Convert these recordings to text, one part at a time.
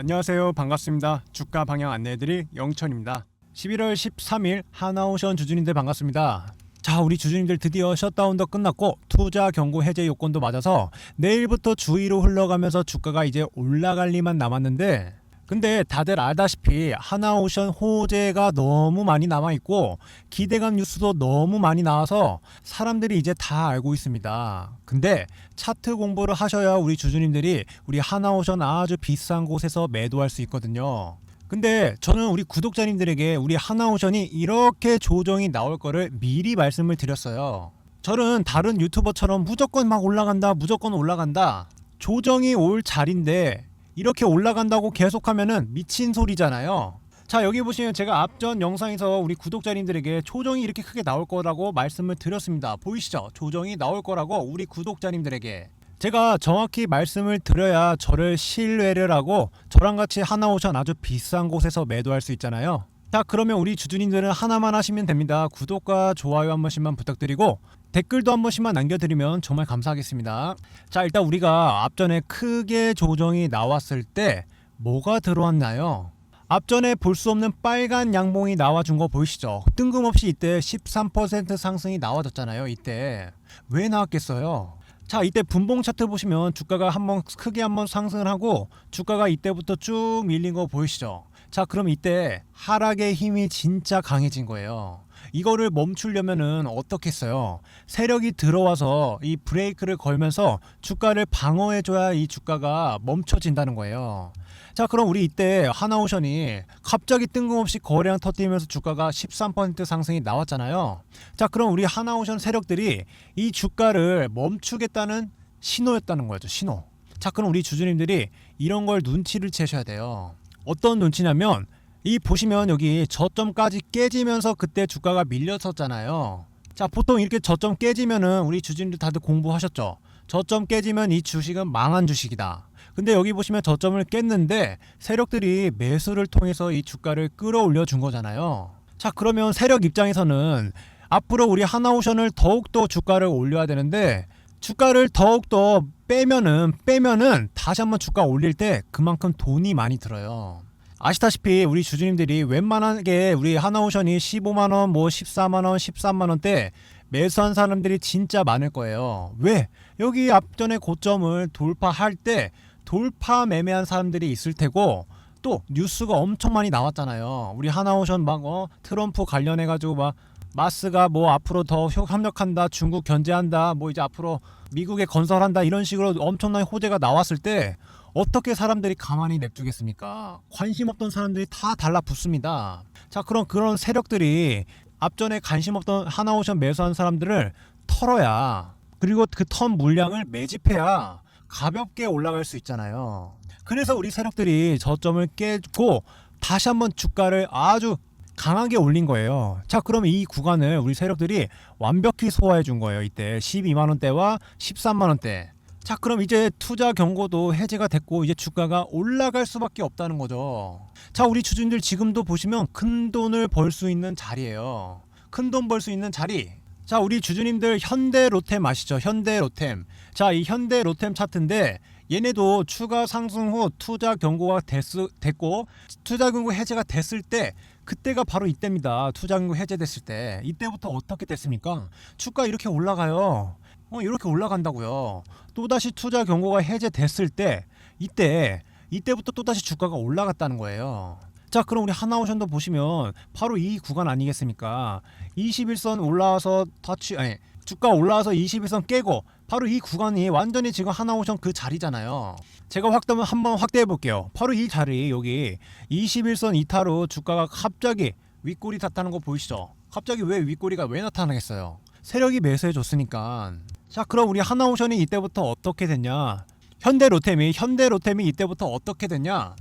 안녕하세요. 반갑습니다. 주가 방향 안내해드릴 영천입니다. 11월 13일 하나오션 주주님들 반갑습니다. 자, 우리 주주님들 드디어 셧다운도 끝났고 투자 경고 해제 요건도 맞아서 내일부터 주의로 흘러가면서 주가가 이제 올라갈 리만 남았는데 근데 다들 알다시피 하나오션 호재가 너무 많이 남아 있고 기대감 뉴스도 너무 많이 나와서 사람들이 이제 다 알고 있습니다. 근데 차트 공부를 하셔야 우리 주주님들이 우리 하나오션 아주 비싼 곳에서 매도할 수 있거든요. 근데 저는 우리 구독자님들에게 우리 하나오션이 이렇게 조정이 나올 거를 미리 말씀을 드렸어요. 저는 다른 유튜버처럼 무조건 막 올라간다, 무조건 올라간다. 조정이 올 자리인데 이렇게 올라간다고 계속하면은 미친 소리잖아요. 자 여기 보시면 제가 앞전 영상에서 우리 구독자님들에게 조정이 이렇게 크게 나올 거라고 말씀을 드렸습니다. 보이시죠? 조정이 나올 거라고 우리 구독자님들에게 제가 정확히 말씀을 드려야 저를 신뢰를 하고 저랑 같이 하나오션 아주 비싼 곳에서 매도할 수 있잖아요. 자 그러면 우리 주주님들은 하나만 하시면 됩니다. 구독과 좋아요 한 번씩만 부탁드리고 댓글도 한 번씩만 남겨드리면 정말 감사하겠습니다. 자 일단 우리가 앞전에 크게 조정이 나왔을 때 뭐가 들어왔나요? 앞전에 볼 수 없는 빨간 양봉이 나와준 거 보이시죠? 뜬금없이 이때 13% 상승이 나와줬잖아요. 이때 왜 나왔겠어요? 자 이때 분봉 차트 보시면 주가가 한번 크게 한번 상승을 하고 주가가 이때부터 쭉 밀린 거 보이시죠? 자 그럼 이때 하락의 힘이 진짜 강해진 거예요. 이거를 멈추려면은 어떻게 했어요? 세력이 들어와서 이 브레이크를 걸면서 주가를 방어해줘야 이 주가가 멈춰진다는 거예요. 자 그럼 우리 이때 하나오션이 갑자기 뜬금없이 거래량 터뜨리면서 주가가 13% 상승이 나왔잖아요. 자 그럼 우리 하나오션 세력들이 이 주가를 멈추겠다는 신호였다는 거죠. 신호. 자 그럼 우리 주주님들이 이런 걸 눈치를 채셔야 돼요. 어떤 눈치냐면 이 보시면 여기 저점까지 깨지면서 그때 주가가 밀렸었잖아요. 자 보통 이렇게 저점 깨지면은 우리 주주님들 다들 공부하셨죠. 저점 깨지면 이 주식은 망한 주식이다. 근데 여기 보시면 저점을 깼는데 세력들이 매수를 통해서 이 주가를 끌어올려 준 거잖아요. 자 그러면 세력 입장에서는 앞으로 우리 하나오션을 더욱더 주가를 올려야 되는데 주가를 더욱더 빼면은 빼면은 다시 한번 주가 올릴 때 그만큼 돈이 많이 들어요. 아시다시피 우리 주주님들이 웬만하게 우리 하나오션이 15만 원, 뭐 14만 원, 13만 원대 매수한 사람들이 진짜 많을 거예요. 왜? 여기 앞전에 고점을 돌파할 때 돌파 매매한 사람들이 있을 테고 또 뉴스가 엄청 많이 나왔잖아요. 우리 하나오션 막 어, 트럼프 관련해 가지고 막 마스가 뭐 앞으로 더 협력한다, 중국 견제한다, 뭐 이제 앞으로 미국에 건설한다 이런 식으로 엄청난 호재가 나왔을 때 어떻게 사람들이 가만히 냅두겠습니까? 관심 없던 사람들이 다 달라붙습니다. 자, 그럼 그런 세력들이 앞전에 관심 없던 하나오션 매수한 사람들을 털어야 그리고 그 턴 물량을 매집해야 가볍게 올라갈 수 있잖아요. 그래서 우리 세력들이 저점을 깨고 다시 한번 주가를 아주 강하게 올린 거예요. 자, 그러면 이 구간을 우리 세력들이 완벽히 소화해 준 거예요. 이때 12만 원대와 13만 원대. 자, 그럼 이제 투자 경고도 해제가 됐고 이제 주가가 올라갈 수밖에 없다는 거죠. 자, 우리 주주님들 지금도 보시면 큰 돈을 벌 수 있는 자리예요. 큰 돈 벌 수 있는 자리. 자, 우리 주주님들 현대 로템 아시죠? 현대 로템. 자, 이 현대 로템 차트인데 얘네도 추가 상승 후 투자 경고가 됐, 됐고 투자 경고 해제가 됐을 때 그때가 바로 이때입니다. 투자 경고 해제됐을 때 이때부터 어떻게 됐습니까? 주가 이렇게 올라가요. 어, 이렇게 올라간다고요. 또다시 투자 경고가 해제됐을 때 이때 이때부터 또다시 주가가 올라갔다는 거예요. 자, 그럼 우리 하나오션도 보시면 바로 이 구간 아니겠습니까? 21선 올라와서 터치 아니 주가 올라와서 21선 깨고 바로 이 구간이 완전히 지금 하나오션 그 자리잖아요. 제가 확대면 한번 확대해 볼게요. 바로 이 자리 여기 21선 이타로 주가가 갑자기 윗꼬리 탔다는 거 보이시죠? 갑자기 왜 윗꼬리가 왜 나타나겠어요? 세력이 매수해 줬으니까. 자, 그럼 우리 하나오션이 이때부터 어떻게 됐냐? 현대 로템이 현대 로템이 이때부터 어떻게 됐냐?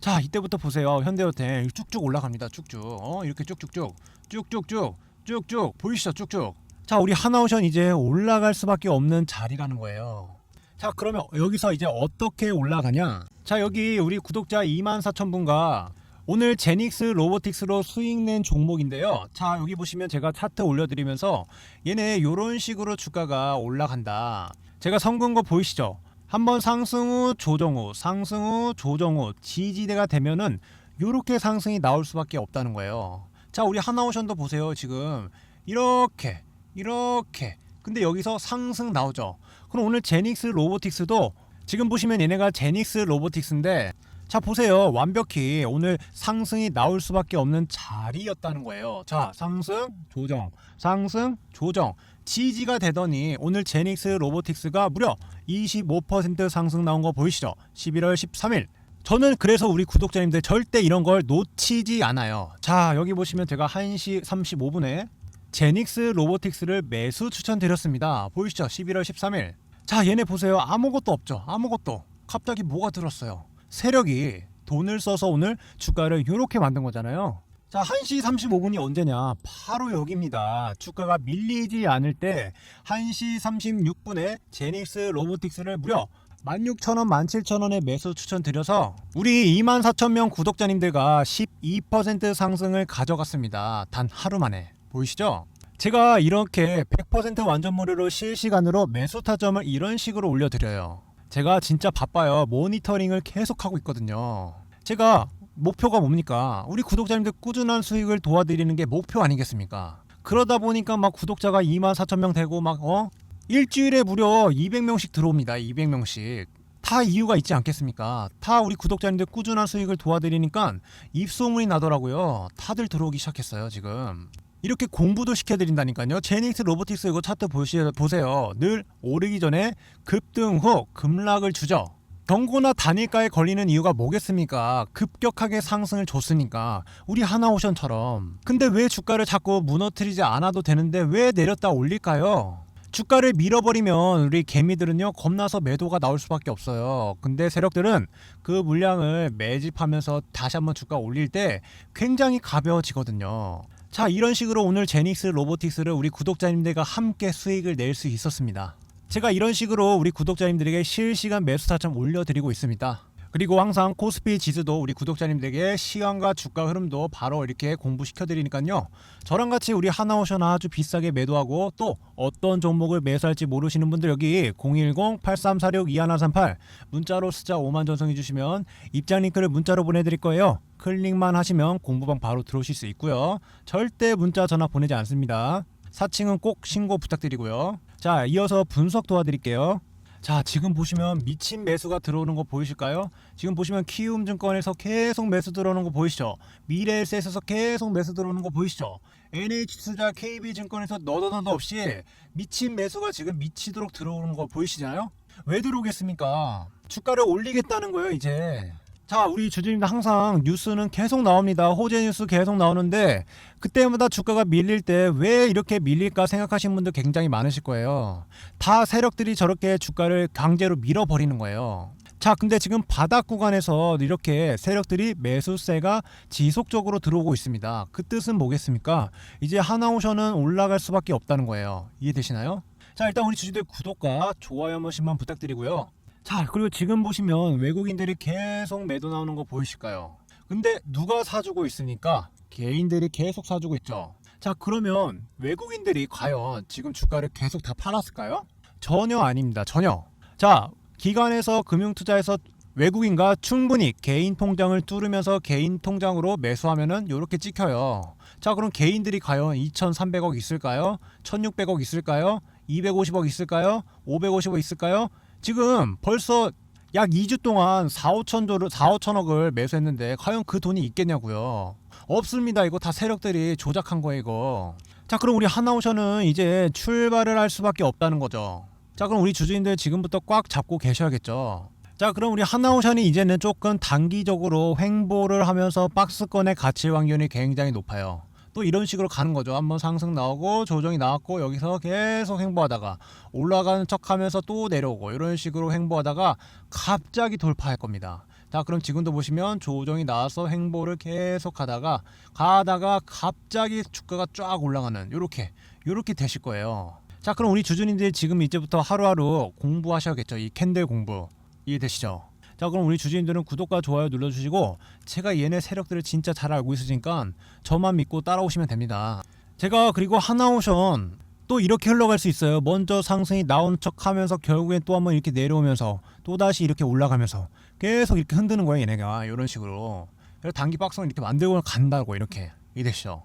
자, 이때부터 보세요. 현대 로템 쭉쭉 올라갑니다. 쭉쭉. 어, 이렇게 쭉쭉쭉. 쭉쭉쭉. 쭉쭉. 보이시죠? 쭉쭉. 자, 우리 하나오션 이제 올라갈 수밖에 없는 자리라는 거예요. 자, 그러면 여기서 이제 어떻게 올라가냐? 자, 여기 우리 구독자 24,000분과 오늘 제닉스 로보틱스로 수익 낸 종목인데요. 자, 여기 보시면 제가 차트 올려드리면서 얘네 요런 식으로 주가가 올라간다. 제가 성근 거 보이시죠? 한번 상승 후 조정 후 상승 후 조정 후 지지대가 되면은 요렇게 상승이 나올 수밖에 없다는 거예요. 자, 우리 하나오션도 보세요. 지금 이렇게 이렇게. 근데 여기서 상승 나오죠. 그럼 오늘 제닉스 로보틱스도 지금 보시면 얘네가 제닉스 로보틱스인데 자 보세요. 완벽히 오늘 상승이 나올 수밖에 없는 자리였다는 거예요. 자 상승 조정. 상승 조정. 지지가 되더니 오늘 제닉스 로보틱스가 무려 25% 상승 나온 거 보이시죠? 11월 13일. 저는 그래서 우리 구독자님들 절대 이런 걸 놓치지 않아요. 자 여기 보시면 제가 1시 35분에 제닉스 로보틱스를 매수 추천드렸습니다 보이시죠 11월 13일 자 얘네 보세요 아무것도 없죠 아무것도 갑자기 뭐가 들었어요 세력이 돈을 써서 오늘 주가를 이렇게 만든 거잖아요. 자, 1시 35분이 언제냐? 바로 여기입니다. 주가가 밀리지 않을 때 1시 36분에 제닉스 로보틱스를 무려 16,000원, 17,000원에 매수 추천드려서 우리 24,000명 구독자님들과 12% 상승을 가져갔습니다. 단 하루 만에. 보이시죠? 제가 이렇게 100% 완전 무료로 실시간으로 매수 타점을 이런 식으로 올려드려요. 제가 진짜 바빠요. 모니터링을 계속하고 있거든요. 제가 목표가 뭡니까? 우리 구독자님들 꾸준한 수익을 도와드리는 게 목표 아니겠습니까? 그러다 보니까 막 구독자가 2만 4천 명 되고 막 어? 일주일에 무려 200명씩 들어옵니다. 200명씩. 다 이유가 있지 않겠습니까? 다 우리 구독자님들 꾸준한 수익을 도와드리니까 입소문이 나더라고요. 다들 들어오기 시작했어요, 지금. 이렇게 공부도 시켜드린다니까요. 제닉스 로보틱스 이거 차트 보시, 보세요. 늘 오르기 전에 급등 후 급락을 주죠. 경고나 단일가에 걸리는 이유가 뭐겠습니까? 급격하게 상승을 줬으니까 우리 하나오션처럼. 근데 왜 주가를 자꾸 무너뜨리지 않아도 되는데 왜 내렸다 올릴까요? 주가를 밀어버리면 우리 개미들은요 겁나서 매도가 나올 수밖에 없어요. 근데 세력들은 그 물량을 매집하면서 다시 한번 주가 올릴 때 굉장히 가벼워지거든요. 자 이런 식으로 오늘 제닉스 로보틱스를 우리 구독자님들과 함께 수익을 낼 수 있었습니다. 제가 이런 식으로 우리 구독자님들에게 실시간 매수 타점 올려드리고 있습니다. 그리고 항상 코스피 지수도 우리 구독자님들에게 시간과 주가 흐름도 바로 이렇게 공부시켜 드리니까요. 저랑 같이 우리 하나오션 아주 비싸게 매도하고 또 어떤 종목을 매수할지 모르시는 분들 여기 010-8346-2138 문자로 숫자 5만 전송해 주시면 입장 링크를 문자로 보내드릴 거예요. 클릭만 하시면 공부방 바로 들어오실 수 있고요. 절대 문자 전화 보내지 않습니다. 사칭은 꼭 신고 부탁드리고요. 자, 이어서 분석 도와드릴게요. 자, 지금 보시면 미친 매수가 들어오는 거 보이실까요? 지금 보시면 키움 증권에서 계속 매수 들어오는 거 보이시죠? 미래에셋에서 계속 매수 들어오는 거 보이시죠? NH투자 KB증권에서 너도 너도 없이 미친 매수가 지금 미치도록 들어오는 거 보이시나요? 왜 들어오겠습니까? 주가를 올리겠다는 거예요, 이제. 자, 우리 주주님들 항상 뉴스는 계속 나옵니다. 호재 뉴스 계속 나오는데 그때마다 주가가 밀릴 때 왜 이렇게 밀릴까 생각하시는 분들 굉장히 많으실 거예요. 다 세력들이 저렇게 주가를 강제로 밀어버리는 거예요. 자, 근데 지금 바닥 구간에서 이렇게 세력들이 매수세가 지속적으로 들어오고 있습니다. 그 뜻은 뭐겠습니까? 이제 하나오션은 올라갈 수밖에 없다는 거예요. 이해되시나요? 자, 일단 우리 주주들 구독과 좋아요 한 번씩만 부탁드리고요. 자, 그리고 지금 보시면 외국인들이 계속 매도 나오는 거 보이실까요? 근데 누가 사주고 있으니까 개인들이 계속 사주고 있죠. 자, 그러면 외국인들이 과연 지금 주가를 계속 다 팔았을까요? 전혀 아닙니다. 전혀. 자, 기관에서 금융투자에서 외국인과 충분히 개인 통장을 뚫으면서 개인 통장으로 매수하면은 이렇게 찍혀요. 자, 그럼 개인들이 과연 2,300억 있을까요? 1,600억 있을까요? 250억 있을까요? 550억 있을까요? 지금 벌써 약 2주 동안 4, 5천 조를 4, 5천억을 매수했는데 과연 그 돈이 있겠냐고요. 없습니다. 이거 다 세력들이 조작한 거예요, 이거. 자, 그럼 우리 하나오션은 이제 출발을 할 수밖에 없다는 거죠. 자, 그럼 우리 주주님들 지금부터 꽉 잡고 계셔야겠죠. 자, 그럼 우리 하나오션이 이제는 조금 단기적으로 횡보를 하면서 박스권의 가치 확률이 굉장히 높아요. 또 이런 식으로 가는 거죠. 한번 상승 나오고 조정이 나왔고 여기서 계속 횡보하다가 올라가는 척하면서 또 내려오고 이런 식으로 횡보하다가 갑자기 돌파할 겁니다. 자 그럼 지금도 보시면 조정이 나와서 횡보를 계속 가다가 가다가 갑자기 주가가 쫙 올라가는 요렇게 요렇게 되실 거예요. 자 그럼 우리 주주님들이 지금 이제부터 하루하루 공부하셔야겠죠. 이 캔들 공부 이해되시죠? 자 그럼 우리 주주님들은 구독과 좋아요 눌러주시고 제가 얘네 세력들을 진짜 잘 알고 있으니까 저만 믿고 따라오시면 됩니다. 제가 그리고 하나오션 또 이렇게 흘러갈 수 있어요. 먼저 상승이 나온 척 하면서 결국엔 또 한번 이렇게 내려오면서 또 다시 이렇게 올라가면서 계속 이렇게 흔드는 거예요. 얘네가 이런 식으로 그래서 단기 박스를 이렇게 만들고 간다고 이렇게 이랬죠.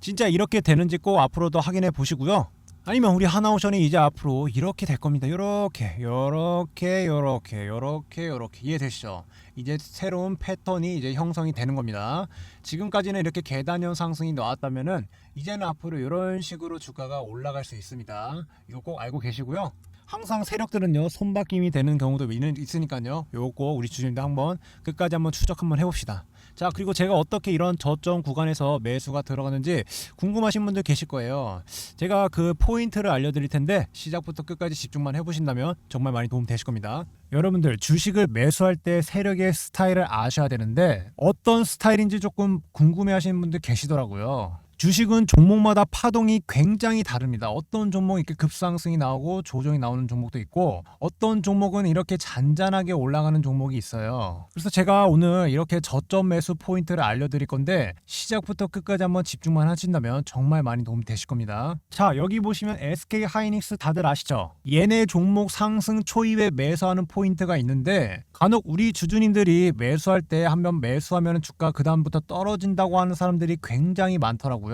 진짜 이렇게 되는지 꼭 앞으로도 확인해 보시고요. 아니면 우리 하나오션이 이제 앞으로 이렇게 될 겁니다. 요렇게 요렇게 요렇게 요렇게 요렇게 이해되시죠? 이제 새로운 패턴이 이제 형성이 되는 겁니다. 지금까지는 이렇게 계단형 상승이 나왔다면은 이제는 앞으로 이런 식으로 주가가 올라갈 수 있습니다. 이거 꼭 알고 계시고요. 항상 세력들은요 손바뀜이 되는 경우도 있으니까요. 요거 우리 주님도 한번 끝까지 한번 추적 한번 해봅시다. 자 그리고 제가 어떻게 이런 저점 구간에서 매수가 들어가는지 궁금하신 분들 계실 거예요. 제가 그 포인트를 알려드릴 텐데 시작부터 끝까지 집중만 해보신다면 정말 많이 도움 되실 겁니다. 여러분들 주식을 매수할 때 세력의 스타일을 아셔야 되는데 어떤 스타일인지 조금 궁금해 하시는 분들 계시더라고요. 주식은 종목마다 파동이 굉장히 다릅니다. 어떤 종목이 이렇게 급상승이 나오고 조정이 나오는 종목도 있고 어떤 종목은 이렇게 잔잔하게 올라가는 종목이 있어요. 그래서 제가 오늘 이렇게 저점 매수 포인트를 알려드릴 건데 시작부터 끝까지 한번 집중만 하신다면 정말 많이 도움 되실 겁니다. 자 여기 보시면 SK 하이닉스 다들 아시죠? 얘네 종목 상승 초입에 매수하는 포인트가 있는데 간혹 우리 주주님들이 매수할 때 한 번 매수하면 주가 그 다음부터 떨어진다고 하는 사람들이 굉장히 많더라고요.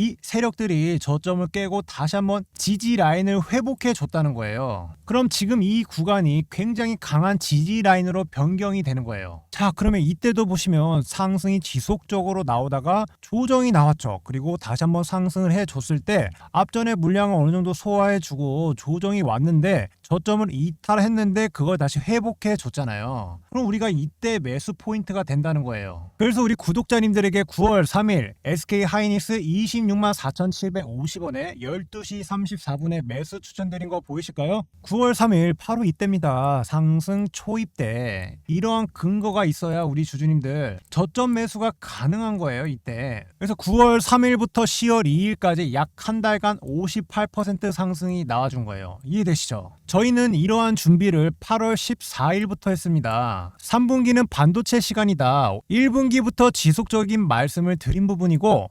이 세력들이 저점을 깨고 다시 한번 지지 라인을 회복해 줬다는 거예요. 그럼 지금 이 구간이 굉장히 강한 지지 라인으로 변경이 되는 거예요. 자, 그러면 이때도 보시면 상승이 지속적으로 나오다가 조정이 나왔죠. 그리고 다시 한번 상승을 해 줬을 때 앞전에 물량을 어느 정도 소화해 주고 조정이 왔는데 저점을 이탈했는데 그걸 다시 회복해 줬잖아요. 그럼 우리가 이때 매수 포인트가 된다는 거예요. 그래서 우리 구독자님들에게 9월 3일 SK 하이닉스 26만 4,750원에 12시 34분에 매수 추천드린 거 보이실까요? 9월 3일 바로 이때입니다. 상승 초입 때 이러한 근거가 있어야 우리 주주님들 저점 매수가 가능한 거예요. 이때. 그래서 9월 3일부터 10월 2일까지 약 한 달간 58% 상승이 나와준 거예요. 이해되시죠? 저희는 이러한 준비를 8월 14일부터 했습니다. 3분기는 반도체 시간이다. 1분기부터 지속적인 말씀을 드린 부분이고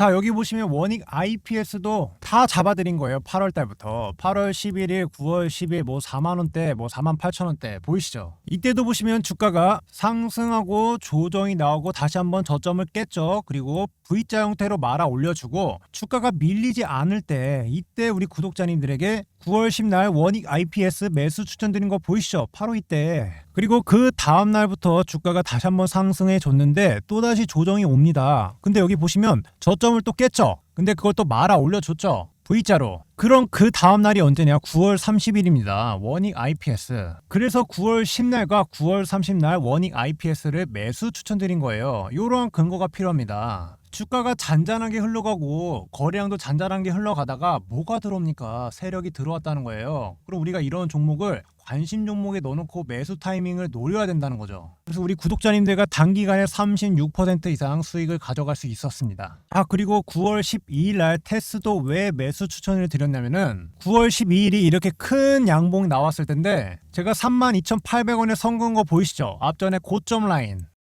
자 여기 보시면 원익 IPS도 다 잡아드린 거예요 8월 달부터 8월 11일 9월 10일 뭐 4만원대 뭐 4만 8천원대 보이시죠 이때도 보시면 주가가 상승하고 조정이 나오고 다시 한번 저점을 깼죠 그리고 V자 형태로 말아 올려주고 주가가 밀리지 않을 때 이때 우리 구독자님들에게 9월 10날 원익 IPS 매수 추천드린 거 보이시죠? 바로 이때. 그리고 그 다음 날부터 주가가 다시 한번 상승해 줬는데 또다시 조정이 옵니다. 근데 여기 보시면 저점 을 또 깼죠? 근데 그걸 또 말아 올려줬죠? V자로. 그럼 그 다음 날이 언제냐? 9월 30일입니다. 원익 IPS. 그래서 9월 10날과 9월 30날 원익 IPS를 매수 추천드린 거예요. 이러한 근거가 필요합니다. 주가가 잔잔하게 흘러가고 거래량도 잔잔하게 흘러가다가 뭐가 들어옵니까? 세력이 들어왔다는 거예요. 그럼 우리가 이런 종목을 관심 종목에 넣어놓고 매수 타이밍을 노려야 된다는 거죠. 그래서 우리 구독자님들과 단기간에 36% 이상 수익을 가져갈 수 있었습니다. 아 그리고 9월 12일 날 테스도 왜 매수 추천을 드렸냐면은 9월 12일이 이렇게 큰 양봉이 나왔을 텐데 제가 32,800원에 선근 거 보이시죠? 앞전에 고점 라인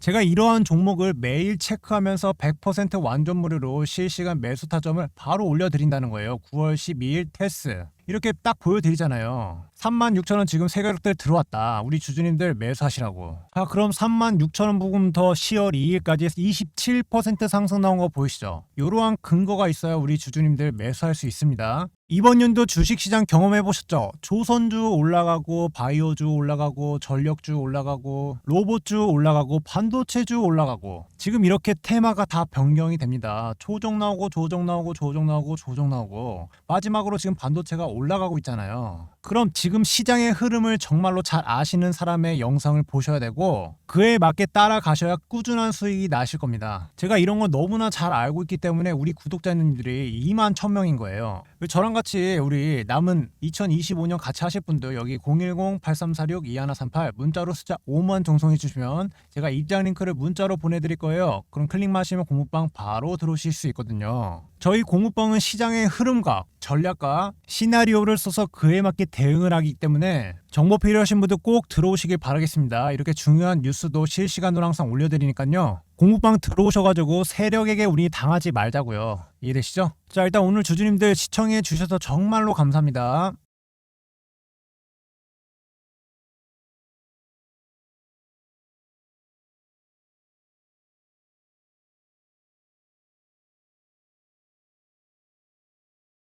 제가 이러한 종목을 매일 체크하면서 100% 완전 무료로 실시간 매수 타점을 바로 올려드린다는 거예요. 9월 12일 테스 이렇게 딱 보여드리잖아요. 36,000원 지금 세가격들 들어왔다. 우리 주주님들 매수하시라고. 자 그럼 36,000원 부분부터 10월 2일까지 27% 상승 나온 거 보이시죠? 이러한 근거가 있어야 우리 주주님들 매수할 수 있습니다. 이번 연도 주식시장 경험해 보셨죠? 조선주 올라가고 바이오주 올라가고 전력주 올라가고 로봇주 올라가고 반도체주 올라가고 지금 이렇게 테마가 다 변경이 됩니다. 조정 나오고 조정 나오고 조정 나오고 조정 나오고 마지막으로 지금 반도체가 올라가고 있잖아요. 그럼 지금 시장의 흐름을 정말로 잘 아시는 사람의 영상을 보셔야 되고 그에 맞게 따라가셔야 꾸준한 수익이 나실 겁니다. 제가 이런 거 너무나 잘 알고 있기 때문에 우리 구독자님들이 2만 1000명인 거예요. 저랑 같이 우리 남은 2025년 같이 하실 분들 여기 010-8346-2138 문자로 숫자 5만 정송해 주시면 제가 입장 링크를 문자로 보내드릴 거예요. 그럼 클릭만 하시면 공부방 바로 들어오실 수 있거든요. 저희 공부방은 시장의 흐름과 전략과 시나리오를 써서 그에 맞게 대응을 하기 때문에 정보 필요하신 분들 꼭 들어오시길 바라겠습니다. 이렇게 중요한 뉴스도 실시간으로 항상 올려드리니까요. 공부방 들어오셔가지고 세력에게 우리 당하지 말자고요. 이해되시죠? 자 일단 오늘 주주님들 시청해 주셔서 정말로 감사합니다.